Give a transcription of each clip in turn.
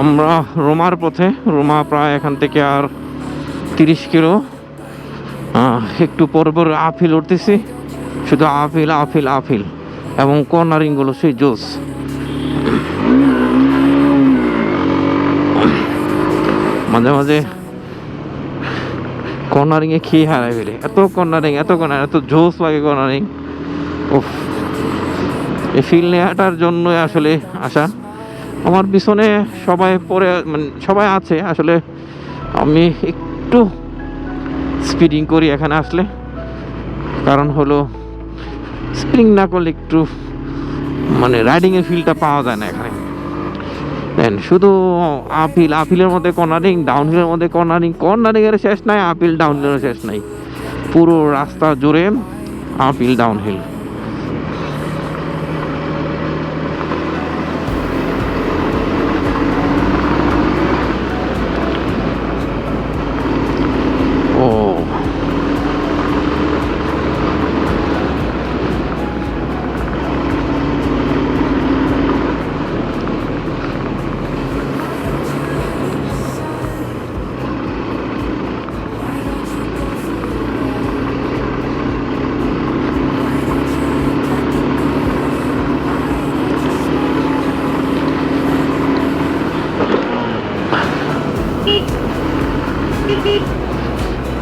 আমরা রোমার পথে, রোমা প্রায় এখান থেকে আর তিরিশ কিলো। একটু পর পর আফিল উঠতেছি। শুধু আফিল আফিল আফিল। এবং কর্নারিংগুলো সেই জোস। মাঝে মাঝে কর্নারিংয়ে খেয়ে হারাই ফেলে? এত কর্নারিং, এত কর্নার, এত জোস লাগে কর্নারিং। উফ, এই ফিল নেওয়াটার জন্যই আসলে আসা আমার পিছনে সবাই পরে মানে সবাই আছে। আসলে আমি একটু স্পিডিং করি এখানে আসলে। কারণ হলো স্পিডিং না করলে একটু মানে রাইডিংয়ের ফিলটা পাওয়া যায় না এখানে। দেন শুধু আপিল আপিলের মধ্যে কর্নারিং ডাউনহিলের মধ্যে কর্নারিং কর্নারিংয়ের শেষ নাই আপিল ডাউনহিলের শেষ নাই। পুরো রাস্তা জুড়ে আপিল ডাউনহিল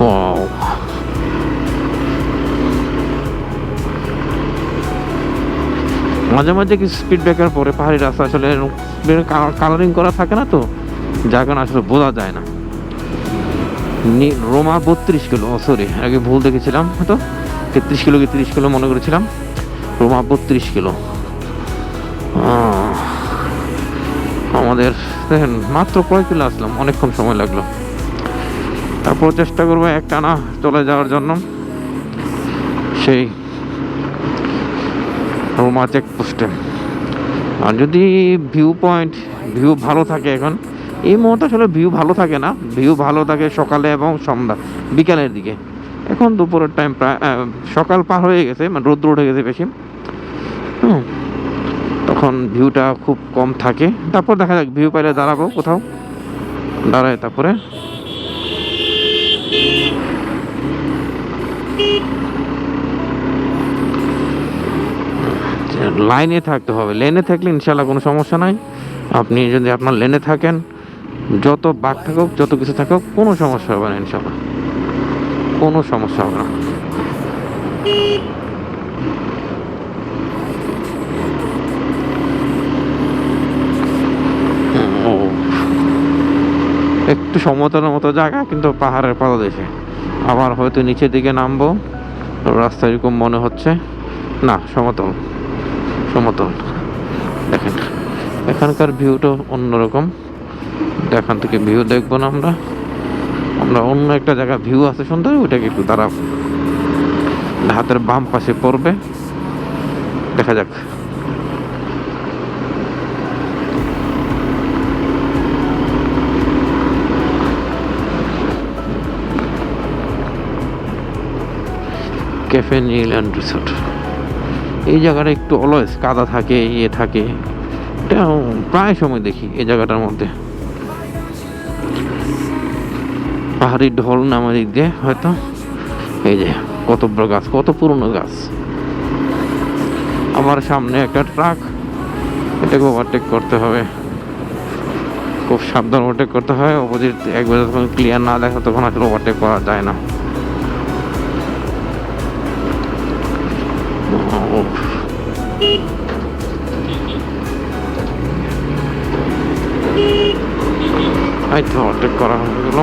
Wow. মাঝে মাঝে কিছু স্পিড ব্রেকার পরে পাহাড়ি রাস্তা আসলে কালারিং করা থাকে না তো? যার কারণে আসলে বোঝা যায় না। রোমা বত্রিশ কিলো সরি আগে ভুল দেখেছিলাম হয়তো। তেত্রিশ কিলো কি তিরিশ কিলো মনে করেছিলাম। রোমা বত্রিশ কিলো। আমাদের দেখেন, মাত্র কয় কিলো আসলাম? অনেকক্ষণ সময় লাগল। তারপর চেষ্টা করব একটানা চলে যাওয়ার জন্য। সেই রোমা চেকপোস্টে আর যদি ভিউ পয়েন্ট ভিউ ভালো থাকে এখন, এই মুহূর্তে আসলে ভিউ ভালো থাকে না। ভিউ ভালো থাকে সকালে এবং সন্ধ্যা, বিকালের দিকে। এখন দুপুরের টাইম প্রায় সকাল পার হয়ে গেছে মানে রোদ্র উঠে গেছে বেশি। হুম। তখন ভিউটা খুব কম থাকে। তারপর দেখা যাক ভিউ পাইলে দাঁড়াবো কোথাও। দাঁড়ায় তারপরে। লাইনে থাকতে হবে। লেনে থাকলে ইনশাল্লাহ কোনো সমস্যা নাই। আপনি যদি আপনার লেনে থাকেন, যত বাঘ থাকুক, যত কিছু থাকুক, কোনো সমস্যা হবে না ইনশাল্লাহ কোনো সমস্যা হবে না ও একটু সমতলের মতো জায়গা, কিন্তু পাহাড়ের পাদদেশে। আবার হয়তো নিচের দিকে নামবো। রাস্তা এরকম মনে হচ্ছে। না, সমতল। সমতল। দেখেন, এখানকার ভিউটা অন্যরকম। এখান থেকে ভিউ দেখব না আমরা। আমরা অন্য একটা জায়গা ভিউ আছে সুন্দর, ওইটাকে একটু দাঁড়াবো। হাতের বাম পাশে পড়বে। দেখা যাক। Cafe Neel and resort. এই জায়গাটা একটু অলওয়েজ কাদা থাকে ইয়ে থাকে। এটা প্রায় সময় দেখি এই জায়গাটার মধ্যে। পাহাড়ি ঢল নামা দিক দিয়ে হয়তো। এই যে, কত বড় গাছ, কত পুরনো গাছ। আমার সামনে একটা ট্রাক, এটাকে ওভারটেক করতে হবে। খুব সাবধান ওভারটেক করতে হয়, অপোজিট একবার যখন ক্লিয়ার না দেখা তখন আসলে ওভারটেক করা যায় না। এই তো ওভারটেক করা হয়ে গেল।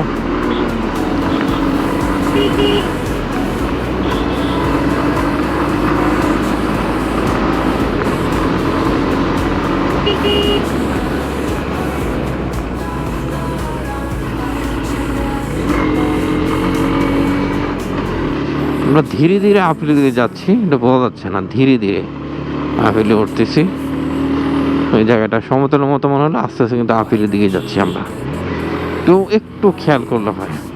আমরা ধীরে ধীরে আপিলে দিকে যাচ্ছি, এটা বোঝা যাচ্ছে না, ধীরে ধীরে। আপিলে উঠতেছি। ওই জায়গাটা সমতলের মতো মনে হলো, আস্তে আস্তে কিন্তু আপিলের দিকে যাচ্ছি আমরা। কেউ একটু খেয়াল করলে হয়।